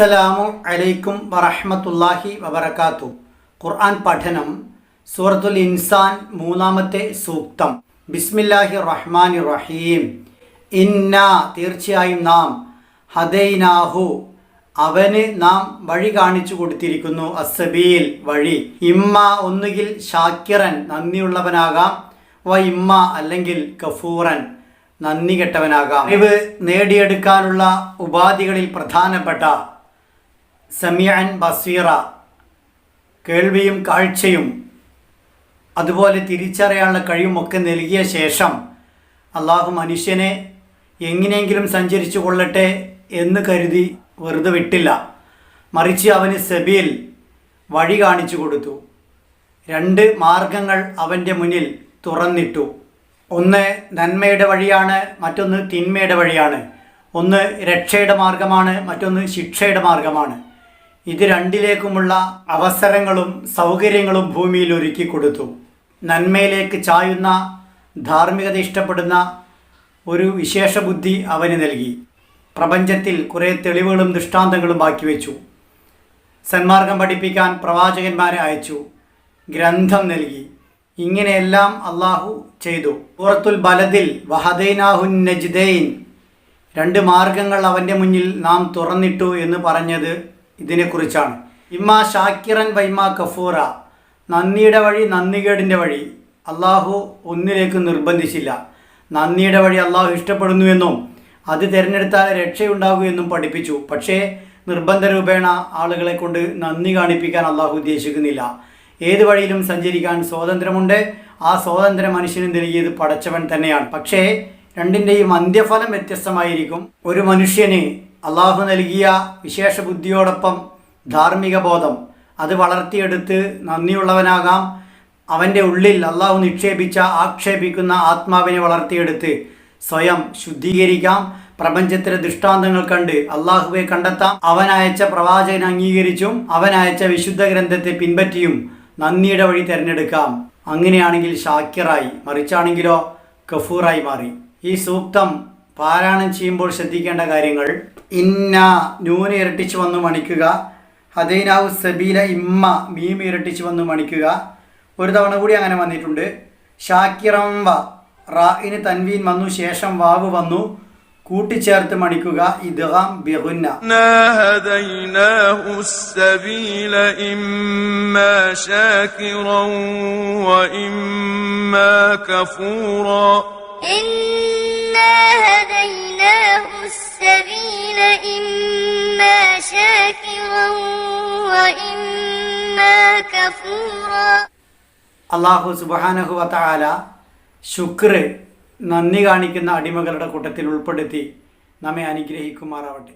അസ്സലാമു അലൈക്കും വറഹമത്തല്ലാഹി വബർക്കാത്തു ഖുർആൻ പഠനം സൂറത്തുൽ ഇൻസാൻ മൂന്നാമത്തെ സൂക്തം. ബിസ്മില്ലാഹി റഹ്മാൻ റഹീം ഇന്ന തീർച്ചയായും നാം ഹദൈനാഹു അവന് നാം വഴി കാണിച്ചു കൊടുത്തിരിക്കുന്നു അസബീൽ വഴി. ഇമ്മ ഒന്നുകിൽ ഷാക്കിറൻ നന്ദിയുള്ളവനാകാം. വ ഇമ്മ അല്ലെങ്കിൽ കഫൂറൻ നന്ദി കെട്ടവനാകാം. അറിവ് നേടിയെടുക്കാനുള്ള ഉപാധികളിൽ പ്രധാനപ്പെട്ട സമിയൻ ബസീറ. കേൾവിയും കാഴ്ചയും അതുപോലെ തിരിച്ചറിയാനുള്ള കഴിവുമൊക്കെ നൽകിയ ശേഷം അള്ളാഹു മനുഷ്യനെ എങ്ങനെയെങ്കിലും സഞ്ചരിച്ചു കൊള്ളട്ടെ എന്ന് കരുതി വെറുതെ വിട്ടില്ല. മറിച്ച് അവന് സെബിയിൽ വഴി കാണിച്ചു കൊടുത്തു. രണ്ട് മാർഗങ്ങൾ അവന്റെ മുന്നിൽ തുറന്നിട്ടു. ഒന്ന് നന്മയുടെ വഴിയാണ് മറ്റൊന്ന് തിന്മയുടെ വഴിയാണ്. ഒന്ന് രക്ഷയുടെ മാർഗമാണ് മറ്റൊന്ന് ശിക്ഷയുടെ മാർഗമാണ്. ഇത് രണ്ടിലേക്കുമുള്ള അവസരങ്ങളും സൗകര്യങ്ങളും ഭൂമിയിൽ ഒരുക്കി കൊടുത്തു. നന്മയിലേക്ക് ചായുന്ന ധാർമ്മികത ഇഷ്ടപ്പെടുന്ന ഒരു വിശേഷ ബുദ്ധി അവന് നൽകി. പ്രപഞ്ചത്തിൽ കുറേ തെളിവുകളും ദൃഷ്ടാന്തങ്ങളും ബാക്കി വെച്ചു. സന്മാർഗം പഠിപ്പിക്കാൻ പ്രവാചകന്മാരെ അയച്ചു. ഗ്രന്ഥം നൽകി. ഇങ്ങനെയെല്ലാം അള്ളാഹു ചെയ്തു. സൂറത്തുൽ ബലതിൽ വഹദൈനാഹുൻ നജ്ദൈൻ. രണ്ട് മാർഗങ്ങൾ അവന്റെ മുന്നിൽ നാം തുറന്നിട്ടു എന്ന് പറഞ്ഞത് ഇതിനെക്കുറിച്ചാണ്. ഇമ്മ ഷാക്കിറൻ വൈമ കഫൂറ. നന്ദിയുടെ വഴി നന്ദികേടിന്റെ വഴി അള്ളാഹു ഒന്നിലേക്ക് നിർബന്ധിച്ചില്ല. നന്ദിയുടെ വഴി അള്ളാഹു ഇഷ്ടപ്പെടുന്നുവെന്നും അത് തിരഞ്ഞെടുത്താൽ രക്ഷയുണ്ടാകൂ എന്നും പഠിപ്പിച്ചു. പക്ഷേ നിർബന്ധ രൂപേണ ആളുകളെ കൊണ്ട് നന്ദി കാണിപ്പിക്കാൻ അള്ളാഹു ഉദ്ദേശിക്കുന്നില്ല. ഏത് വഴിയിലും സഞ്ചരിക്കാൻ സ്വാതന്ത്ര്യമുണ്ട്. ആ സ്വാതന്ത്ര്യം മനുഷ്യന് നൽകിയത് പടച്ചവൻ തന്നെയാണ്. പക്ഷേ രണ്ടിന്റെയും അന്ത്യഫലം വ്യത്യസ്തമായിരിക്കും. ഒരു മനുഷ്യന് അള്ളാഹു നൽകിയ വിശേഷ ബുദ്ധിയോടൊപ്പം ധാർമ്മിക ബോധം. അത് വളർത്തിയെടുത്ത് നന്ദിയുള്ളവനാകാം. അവന്റെ ഉള്ളിൽ അള്ളാഹു നിക്ഷേപിച്ച ആക്ഷേപിക്കുന്ന ആത്മാവിനെ വളർത്തിയെടുത്ത് സ്വയം ശുദ്ധീകരിക്കാം. പ്രപഞ്ചത്തിലെ ദൃഷ്ടാന്തങ്ങൾ കണ്ട് അള്ളാഹുവെ കണ്ടെത്താം. അവൻ അയച്ച പ്രവാചകൻ അംഗീകരിച്ചും അവൻ അയച്ച വിശുദ്ധ ഗ്രന്ഥത്തെ പിൻപറ്റിയും നന്ദിയുടെ വഴി തിരഞ്ഞെടുക്കാം. അങ്ങനെയാണെങ്കിൽ ഷാക്കിറായി മറിച്ചാണെങ്കിലോ കഫൂറായി മാറി. ഈ സൂക്തം പാരായണം ചെയ്യുമ്പോൾ ശ്രദ്ധിക്കേണ്ട കാര്യങ്ങൾ. ഇന്ന നൂന് ഇരട്ടിച്ച് വന്ന് മണിക്കുക. ഹദൈനാവ് സബീല ഇമ്മ മീം ഇരട്ടിച്ച് വന്ന് മണിക്കുക. ഒരു തവണ കൂടി അങ്ങനെ വന്നിട്ടുണ്ട്. ഷാക്കിറം വ റാഇന് തൻവീൻ വന്നു ശേഷം വാവ് വന്നു. കൂട്ടിച്ചേർത്ത് മണിക്കുക. ഇദ്ഗാം ബിഗുന്ന. സബീല ഇമ്മ വ ഇമ്മ കഫൂറ. إنا هديناه السبيل إما شاكرا وإما كفورا അള്ളാഹു സുബാനഹു വത്താല ശുക്ർ നന്ദി കാണിക്കുന്ന അടിമകളുടെ കൂട്ടത്തിൽ ഉൾപ്പെടുത്തി നമ്മെ അനുഗ്രഹിക്കുമാറാവട്ടെ